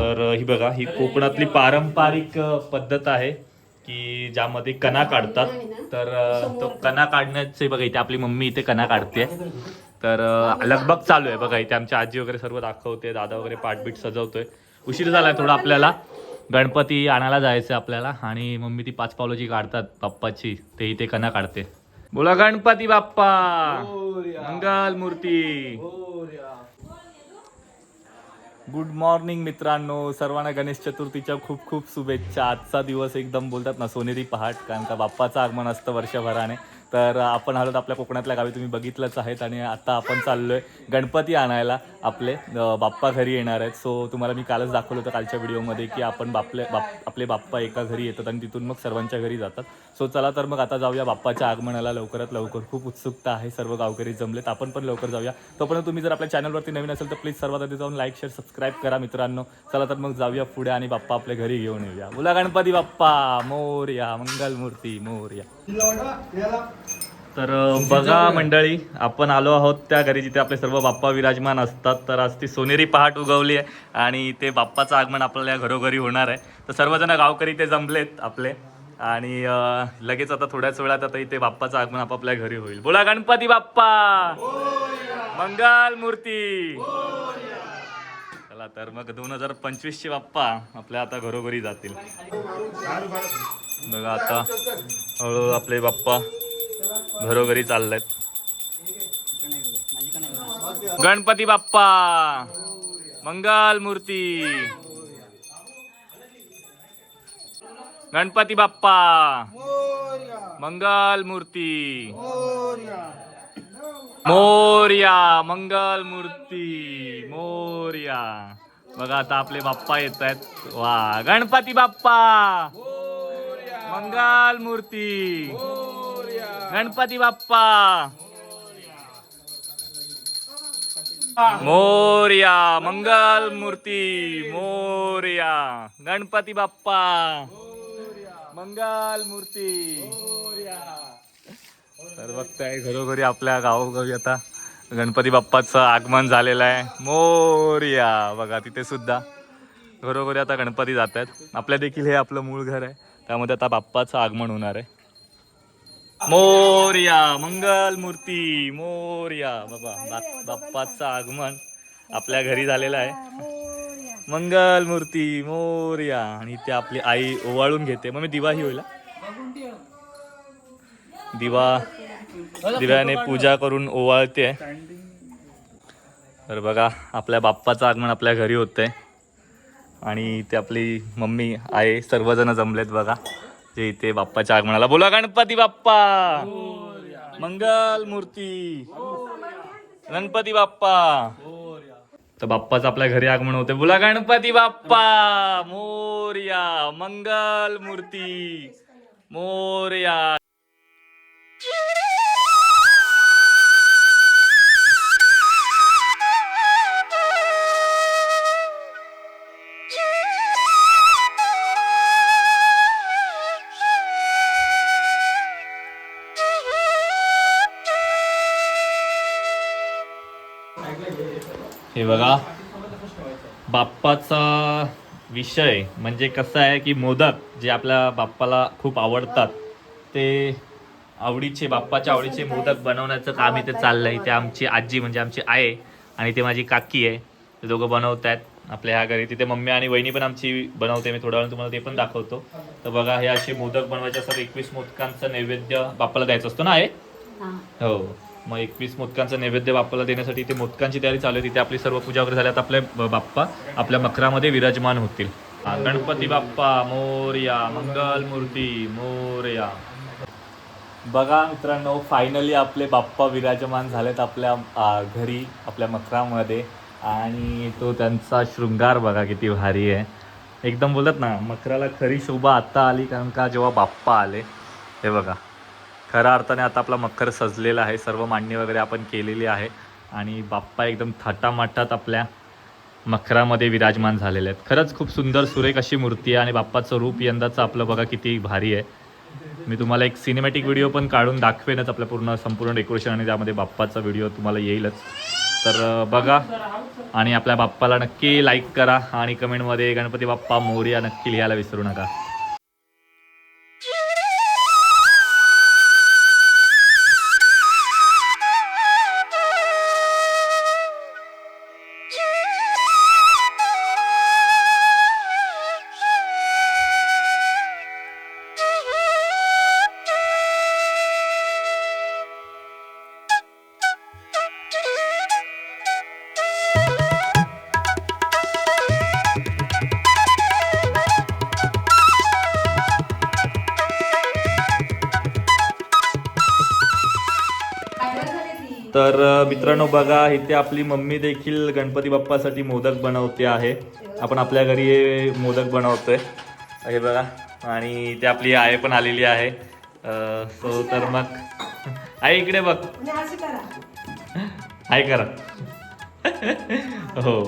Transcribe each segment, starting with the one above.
तर ही बघा ही कोकणातली पारंपरिक पद्धत आहे की ज्यामध्ये कणा काढतात. तर तो कणा काढण्याचे बघा इथे आपली मम्मी इथे कणा काढते. तर लगबग चालू आहे बघा इथे आमची आजी वगैरे सर्व दाखवते दादा वगैरे पाठबीट सजवतोय. उशीर झालाय थोडा आपल्याला. गणपती आणायला जायचं आपल्याला आणि मम्मी ती पाच पावलं जी काढतात बाप्पाची ते इथे कणा काढते. बोला गणपती बाप्पा! मंगल मूर्ती. गुड मॉर्निंग मित्रांनो. सर्वांना गणेश चतुर्थीच्या खूप खूप शुभेच्छा. आजचा दिवस एकदम बोलतात ना सोनेरी पहाट कारण का बाप्पाचं आगमन असतं वर्षभराने. तर आपण आलो आपल्या कोकणातल्या गावी तुम्ही बघितलंच आहेत आणि आता आपण चाललोय गणपती आणायला. आपले बाप्पा घरी येणार आहेत. सो तुम्हाला मी कालच दाखवलं होतं कालच्या व्हिडिओमध्ये की आपण बापले बाप आपले बाप्पा एका घरी येतात आणि तिथून मग सर्वांच्या घरी जातात. सो चला तर मग आता जाऊया बाप्पाच्या आगमनाला लवकरात लवकर. खूप उत्सुकता आहे. सर्व गावकरी जमलेत. आपण पण लवकर जाऊया. तोपर्यंत तुम्ही जर आपल्या चॅनलवरती नवीन असेल तर प्लीज सर्वात आधी जाऊन लाईक शेअर सबस्क्राईब करा मित्रांनो. चला तर मग जाऊया पुढे आणि बाप्पा आपल्या घरी घेऊन येऊया. बोला गणपती बाप्पा. मोर्या मंगलमूर्ती मोर्या. तर बघा मंडळी आपण आलो आहोत त्या घरी जिथे आपले सर्व बाप्पा विराजमान असतात. तर आज ती सोनेरी पहाट उगवली आहे आणि ते बाप्पाचं आगमन आपल्याला घरोघरी होणार आहे. तर सर्वजण गावकरी ते जमलेत आपले. आणि लगेच आता थोड्याच वेळात आता इथे बाप्पाचं आगमन आपापल्या घरी होईल. बोला गणपती बाप्पा! मंगल मूर्ती! चला तर मग दोन हजार पंचवीसचे बाप्पा आपल्या आता घरोघरी जातील. बघा आता हळूहळू आपले बाप्पा घरोघरी चाललेत. गणपती बाप्पा मंगल मूर्ती. गणपती बाप्पा मंगल मूर्ती. मोर्या मंगल मूर्ती मोर्या. बघा आता आपले बाप्पा येत आहेत वा गणपती बाप्पा. मंगल मूर्ती. गणपती बाप्पा. मोर्या मंगल मूर्ती. मोर्या. गणपती बाप्पा. मंगल मूर्ती. तर बघताय घरोघरी आपल्या गावोगावी आता गणपती बाप्पाचं आगमन झालेलं आहे. मोर्या. बघा तिथे सुद्धा घरोघरी आता गणपती जात आहेत आपल्या देखील हे आपलं मूळ घर आहे. त्यामध्ये आता बाप्पाचं आगमन होणार आहे. मोर्या मंगल मूर्ती मोर्या. बाबा बाप्पाचं आगमन आपल्या घरी झालेलं आहे. मंगल मूर्ती मोर्या. आणि ते आपली आई ओवाळून घेते. मग मी दिवाही होईल दिवा दिव्याने पूजा करून ओवाळते. तर बघा आपल्या बाप्पाचं आगमन आपल्या घरी होतंय. आणि ते आपली मम्मी आहे सर्वजण जमलेत बघा. जे इथे बाप्पाच्या आगमनाला. बोला गणपती बाप्पा! मंगल मूर्ती! गणपती बाप्पा! तर बाप्पाचं आपल्या घरी आगमन होते बोला गणपती बाप्पा! मोर्या मंगल मूर्ती! मोर्या! हे बघा. बाप्पाचा विषय म्हणजे कसं आहे की मोदक जे आपल्या बाप्पाला खूप आवडतात ते आवडीचे बाप्पाच्या आवडीचे मोदक बनवण्याचं काम इथे चाललंय. इथे आमची आजी म्हणजे आमची आई आणि ते माझी काकी आहे. ते दोघं बनवत आहेत आपल्या ह्या घरी. तिथे मम्मी आणि वहिनी पण आमची बनवते. मी थोड्या वेळ तुम्हाला ते पण दाखवतो. तर बघा हे असे मोदक बनवायचे असतात. एकवीस मोदकांचं नैवेद्य बाप्पाला द्यायचं असतो ना आहे हो. मग एकवीस मोदकांचा नैवेद्य बाप्पाला देण्यासाठी इथे मोदकांची तयारी चालू आहे. तिथे आपली सर्व पूजा वगैरे झाल्यात आपले बाप्पा आपल्या मखरामध्ये विराजमान होतील. गणपती बाप्पा मोर्या मंगल मूर्ती मोर्या. बघा मित्रांनो फायनली आपले बाप्पा विराजमान झालेत आपल्या घरी आपल्या मखरामध्ये. आणि तो त्यांचा शृंगार बघा किती भारी आहे. एकदम बोलत ना मकराला खरी शोभा आत्ता आली कारण का जेव्हा बाप्पा आले. हे बघा. खऱ्या अर्थाने आता आपला मखर सजलेला आहे. सर्व मांडणी वगैरे आपण केलेली आहे. आणि बाप्पा एकदम थाटामाटात आपल्या मखरामध्ये विराजमान झालेले आहेत. खरंच खूप सुंदर सुरेख अशी मूर्ती आहे आणि बाप्पाचं रूप यंदाचं आपलं बघा किती भारी आहे. मी तुम्हाला एक सिनेमॅटिक व्हिडिओ पण काढून दाखवेनच आपल्या पूर्ण संपूर्ण डेकोरेशन आणि त्यामध्ये बाप्पाचा व्हिडिओ तुम्हाला येईलच. तर बघा आणि आपल्या बाप्पाला नक्की लाईक करा आणि कमेंटमध्ये गणपती बाप्पा मोर्या नक्की लिहायला विसरू नका. तर मित्रांनो बघा इथे आपली मम्मी देखील गणपती बाप्पासाठी मोदक बनवते आहे. आपण आपल्या घरी हे मोदक बनवतोय. हे बघा आणि ते आपली आई पण आलेली आहे. सो तर मग आई इकडे बघ. हाय करा. हो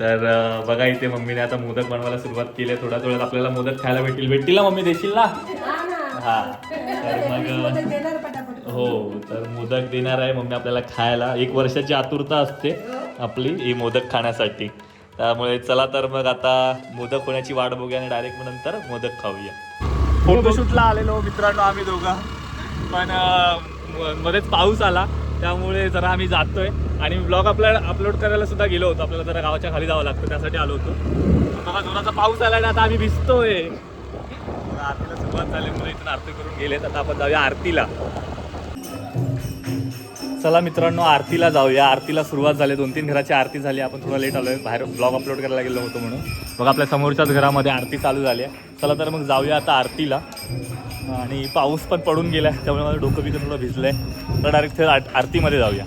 तर बघा इथे मम्मीने आता मोदक बनवायला सुरुवात केली आहे. थोड्या थोड्यात आपल्याला मोदक खायला भेटतील. भेटतील ना मम्मी देशील ना? हा. तर मग हो तर मोदक देणार आहे मम्मी आपल्याला खायला. एक वर्षाची आतुरता असते आपली ही मोदक खाण्यासाठी. त्यामुळे चला तर मग आता मोदक होण्याची वाट बघूया आणि डायरेक्ट मग नंतर मोदक खाऊया. फोटोशूटला आलेलो मित्रांनो आम्ही दोघं. पण मध्येच पाऊस आला. त्यामुळे जरा आम्ही जातोय. आणि ब्लॉग आपल्याला अपलोड करायला सुद्धा गेलो होतो. आपल्याला जरा गावाच्या खाली जावं लागतं त्यासाठी आलो होतो. बघा जोराचा पाऊस आला आणि आता आम्ही भिजतोय. आता आरतीला सुरुवात झाली मुलं इथून आरती करून गेलेत. आता आपण जाऊया आरतीला. चला मित्रांनो आरतीला जाऊया. आरतीला सुरुवात झाली. दोन तीन घराची आरती झाली. आपण थोडा लेट आलोय. बाहेर ब्लॉग अपलोड करायला गेलो होतो म्हणून. मग आपल्या समोरच्याच घरामध्ये आरती चालू झाली आहे. चला तर मग जाऊया आता आरतीला. आणि पाऊस पण पडून गेलाय त्यामुळे माझं डोकं बिकं थोडं भिजलंय. तर डायरेक्ट ते आर- आरतीमध्ये जाऊया.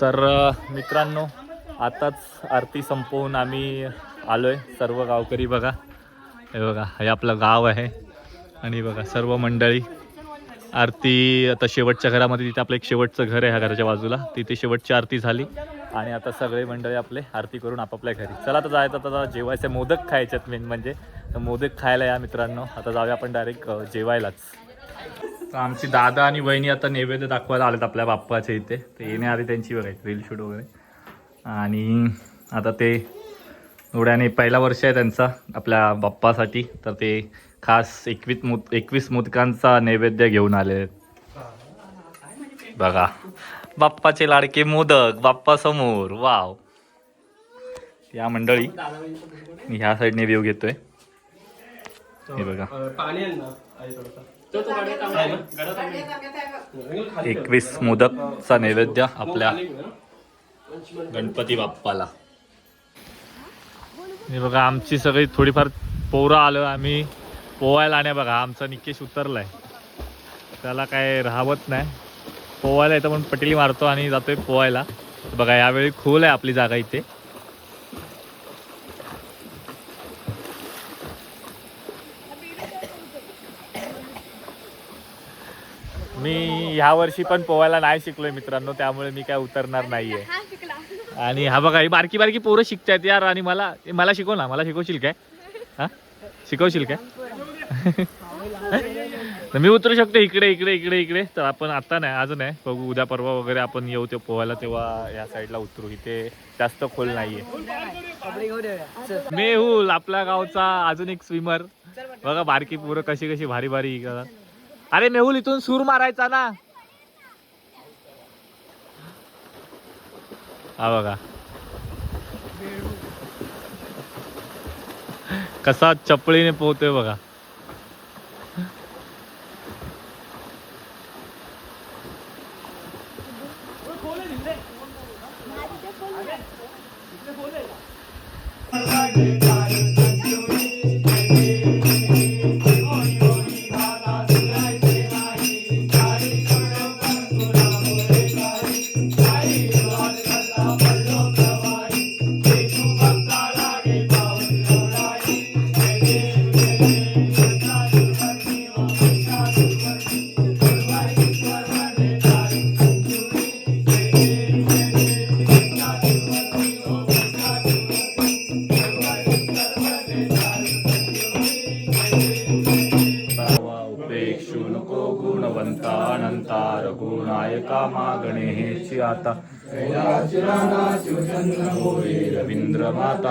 तर मित्रांनो आताच आरती संपवून आम्ही आलोय. सर्व गावकरी बघा. हे बघा हे आपलं गाव आहे. आणि बघा सर्व मंडळी. आरती आता शेवटच्या घरामध्ये तिथे आपलं एक शेवटचं घर आहे ह्या घराच्या बाजूला. तिथे शेवटची आरती झाली. आणि आता सगळे मंडळी आपले आरती करून आपापल्या घरी. चला आता जायचं आता जेवायचे. मोदक खायच्यात मेन म्हणजे. तर मोदक खायला या मित्रांनो. आता जाऊया आपण डायरेक्ट जेवायलाच. तर आमची दादा आणि वहिनी आता नैवेद्य दाखवायला आलेत आपल्या बाप्पाच्या इथे. ते येण्याआधी त्यांची बघायची रील शूट वगैरे. आणि आता ते एवढ्याने पहिला वर्ष आहे त्यांचा आपल्या बाप्पासाठी. तर ते खास एकवीस मोद एकवीस मोदकांचा नैवेद्य घेऊन आले आहेत. बघा. बाप्पाचे लाडके मोदक बाप्पा समोर. वाव. या मंडळी मी ह्या साईडने व्ह्यू घेतोय. हे बघा. एकवीस मोदकचा नैवेद्य आपल्या. गणपती बाप्पाला. बघा आमची सगळी थोडीफार पोरं आलो आम्ही. पोवायला आणि बघा आमचा निकेश उतरलाय. त्याला काय राहवत नाही. पोवायला येतं पण पटेली मारतो आणि जातोय पोवायला. बघा यावेळी खोल आहे आपली जागा इथे मी ह्या वर्षी पण पोवायला नाही शिकलोय मित्रांनो त्यामुळे मी काय उतरणार नाहीये. आणि हा बघा ही बारकी बारकी पोरं शिकतायत यार आणि मला मला शिकव ना मला शिकवशील काय? हा? शिकवशील काय? मी उतरू शकतो इकडे इकडे इकडे इकडे. तर आपण आता नाही आज नाही. बघू उद्या परवा वगैरे आपण येऊ ते पोहायला तेव्हा या साईडला उतरू. इथे जास्त खोल नाहीये. मेहुल आपल्या गावचा अजून एक स्विमर बघा बारकी पोरं कशी कशी भारी भारी. अरे मेहुल इथून सूर मारायचा ना. हा बघा कसा चपळीने पोहतोय बघा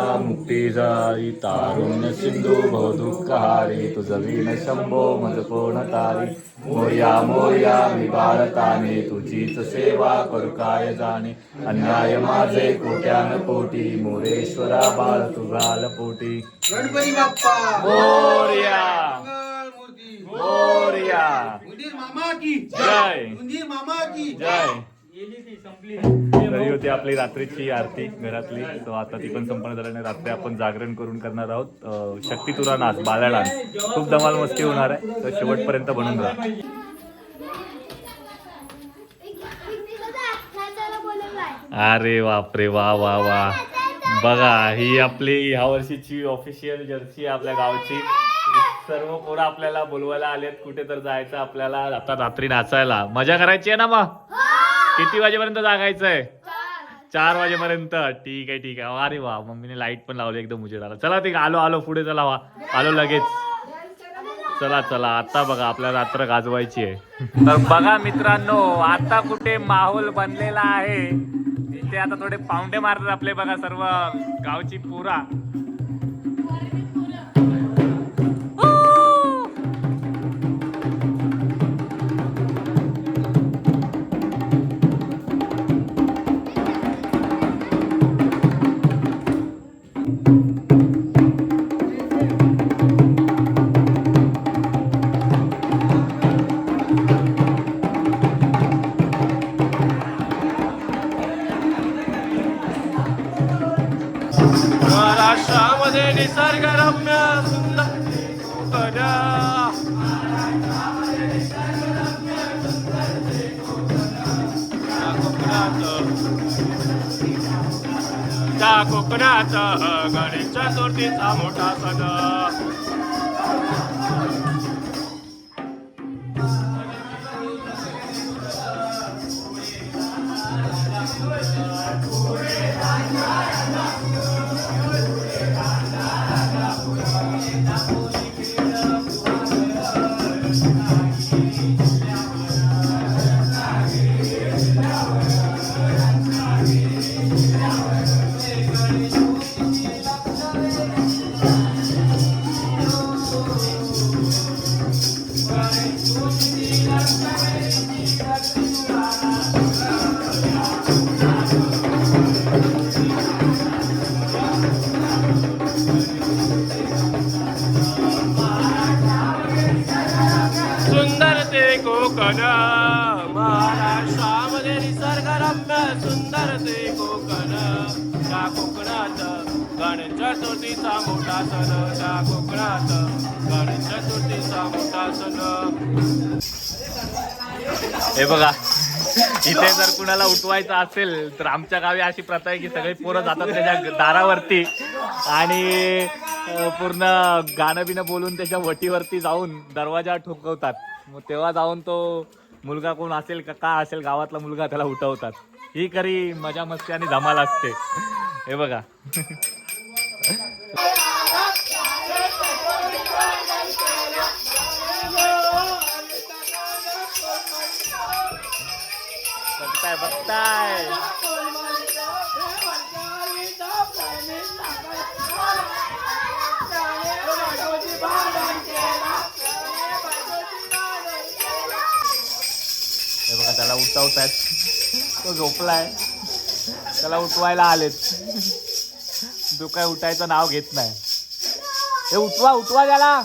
रवींद्र माता मुक्ती जाई तारुण्य सिंधू बहुदुःखहारी तुझ वीण शंभो मज कोण तारी मोर्या मोर्या मी बाळताने तुझीच सेवा करू काय जाणे अन्याय माझे कोट्यान कोटी मोरेश्वरा बाळ तुझाल पोटी गणपती बाप्पा मोर्या! मोर्या मामा की! जय. मामा की! जय! तरी होती आपली रात्रीची आरती घरातली. सो आता ती पण संपन्न झाल्याने रात्री आपण जागरण करून करणार आहोत. अं, शक्तितुरा नाच बाल्या डान्स खूप धमाल मस्ती होणार आहे. तर शेवटपर्यंत बनून राहा अरे बापरे वा वा वा. बघा ही आपली ह्या वर्षीची ऑफिशियल जर्सी आहे आपल्या गावची. सर्व पोरं आपल्याला बोलवायला आलेत. कुठे तर जायचं आपल्याला. आता रात्री नाचायला. मजा करायची आहे ना मग? किती वाजेपर्यंत जागायचंय? चार वाजेपर्यंत. ठीक आहे ठीक आहे. अरे वा मम्मीने लाइट पण लावली एकदम उजेडाला. चला ठीक आलो आलो पुढे चला वा. आलो लगेच. चला चला. आता बघा आपल्या रात्र गाजवायची आहे. तर बघा मित्रांनो आता कुठे माहोल बनलेला आहे. इथे आता थोडे पाऊंडे मारतात आपले बघा सर्व गावची पुरा. कोकणात गणेश चतुर्थीचा मोठा सण. हे बघा इथे जर कुणाला उठवायचं असेल तर आमच्या गावी अशी प्रथा आहे की सगळी पोरं जातात त्याच्या दारावरती आणि पूर्ण गाणं बिणं बोलून त्याच्या वटीवरती जाऊन दरवाजा ठोकवतात. मग तेव्हा जाऊन तो मुलगा कोण असेल का का असेल गावातला मुलगा त्याला उठवतात. ही खरी मजा मस्ती आणि धमाल असते. हे बघा. बघताय बघताय हे बघा त्याला उठवतायत तो झोपलाय. त्याला उठवायला आलेत. तो काय उठायचं नाव घेत नाही. हे उठवा उठवा त्याला.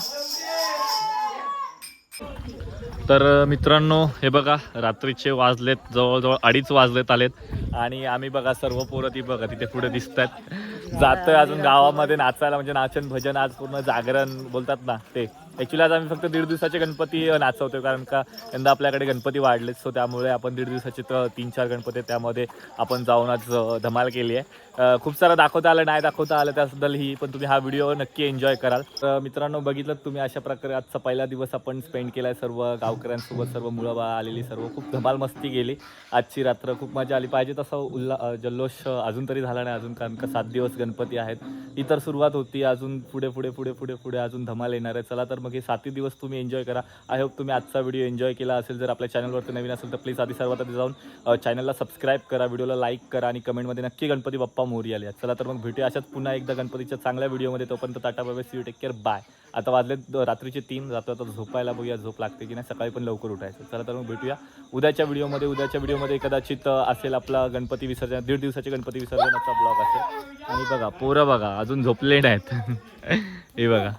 तर मित्रांनो हे बघा रात्रीचे वाजलेत जवळजवळ अडीच वाजलेत आलेत. आणि आम्ही बघा सर्व पोरं ती बघा तिथे पुढे दिसत आहेत जातोय अजून गावामध्ये नाचायला म्हणजे नाचन भजन आज पूर्ण जागरण बोलतात ना ते. ॲक्च्युली आज आम्ही फक्त दीड दिवसाचे गणपती अ, नाचवतोय कारण का यंदा आपल्याकडे गणपती वाढलेत सो त्यामुळे आपण दीड दिवसाचे तर तीन चार गणपती त्यामध्ये आपण जाऊन आज धमाल केली आहे. खूप सारं दाखवता आलं नाही दाखवता आलं त्याबद्दल ही पण तुम्ही हा व्हिडिओ नक्की एन्जॉय कराल. तर मित्रांनो बघितलं तुम्ही अशा प्रकारे आजचा पहिला दिवस आपण स्पेंड केला आहे सर्व गावकऱ्यांसोबत सर्व बा आलेली सर्व खूप धमाल मस्ती गेली आजची रात्र खूप मजा आली. पाहिजे तसं उल्हा अ, जल्लोष अजून तरी झाला नाही अजून कारण का सात दिवस गणपती आहेत. इतर सुरुवात होती. अजून पुढे पुढे पुढे पुढे पुढे अजून धमाल येणार आहे. चला तर मग हे सातही दिवस तुम्ही एन्जॉय करा. आय होप तुम्ही आजचा व्हिडिओ एन्जॉय केला असेल. जर आपल्या चॅनलवरती नवीन असेल तर प्लीज आधी सर्वात आधी जाऊन चॅनलला सबस्क्राईब करा. व्हिडिओला लाईक करा आणि कमेंटमध्ये नक्की गणपती बाप्पा मोरी आले चला तर मग भेटूया अशाच पुन्हा एकदा गणपतीच्या चांगल्या व्हिडिओमध्ये तोपर्यंत tata bye see you take care bye आता वाजले रात्रीचे तीन जातो आता झोपायला बघूया झोप लागते की नाही. सकाळी पण लवकर उठायचं. चला तर मग भेटूया. उद्याच्या व्हिडिओमध्ये उद्याच्या व्हिडिओमध्ये कदाचित असेल आपला गणपती विसर्जन दीड दिवसाचे गणपती विसर्जनाचा ब्लॉग असेल. आणि बघा पोरं बघा अजून झोपले नाहीत. हे बघा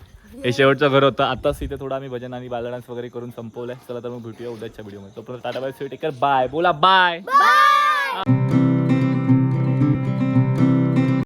हे शेवटचं घर होतं. आताच इथे थोडं आम्ही भजन आणि बाल डान्स वगैरे करून संपवलंय. चला तर मग भेटूया उद्याच्या व्हिडिओमध्ये. तोपर्यंत tata bye sweet take bye बोला बाय.